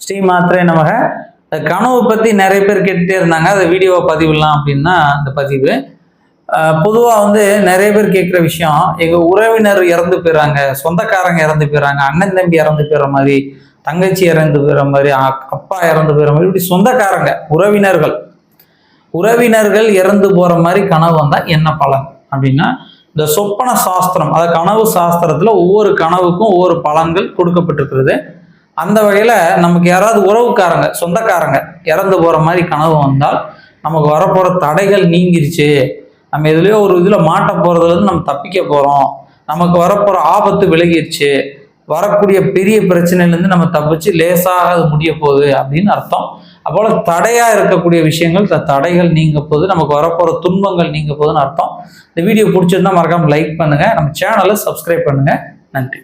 ஸ்ரீ மாத்திரை நமக கனவு பற்றி நிறைய பேர் கேட்டுட்டே இருந்தாங்க. அதை வீடியோவை பதிவிடலாம் அப்படின்னா அந்த பதிவு. பொதுவாக வந்து நிறைய பேர் கேட்குற விஷயம் எங்கள் உறவினர் இறந்து போயிடுறாங்க சொந்தக்காரங்க இறந்து போயிடுறாங்க அண்ணன் தம்பி இறந்து போயிற மாதிரி தங்கச்சி இறந்து போயிடுற மாதிரி அப்பா இறந்து போயிடுற மாதிரி இப்படி சொந்தக்காரங்க உறவினர்கள். உறவினர்கள் இறந்து போகிற மாதிரி கனவு வந்தால் என்ன பலன்? அப்படின்னா இந்த சொப்பன சாஸ்திரம் அதாவது கனவு சாஸ்திரத்தில் ஒவ்வொரு கனவுக்கும் ஒவ்வொரு பலன்கள் கொடுக்கப்பட்டிருக்கிறது. அந்த வகையில் நமக்கு யாராவது உறவுக்காரங்க சொந்தக்காரங்க இறந்து போகிற மாதிரி கனவு வந்தால் நமக்கு வரப்போகிற தடைகள் நீங்கிருச்சு. நம்ம எதுலேயோ ஒரு இதில் மாட்ட போகிறதுலேருந்து நம்ம தப்பிக்க போகிறோம் நமக்கு வரப்போகிற ஆபத்து விலகிடுச்சு வரக்கூடிய பெரிய பிரச்சனையிலேருந்து நம்ம தப்பிச்சு லேசாக அது முடிய போகுது அப்படின்னு அர்த்தம். அப்போல தடையாக இருக்கக்கூடிய விஷயங்கள் த- தடைகள் நீங்க போகுது நமக்கு வரப்போகிற துன்பங்கள் நீங்க போகுதுன்னு அர்த்தம். இந்த வீடியோ பிடிச்சிருந்தா மறக்காமல் லைக் பண்ணுங்கள் நம்ம சேனலை சப்ஸ்கிரைப் பண்ணுங்கள் நன்றி.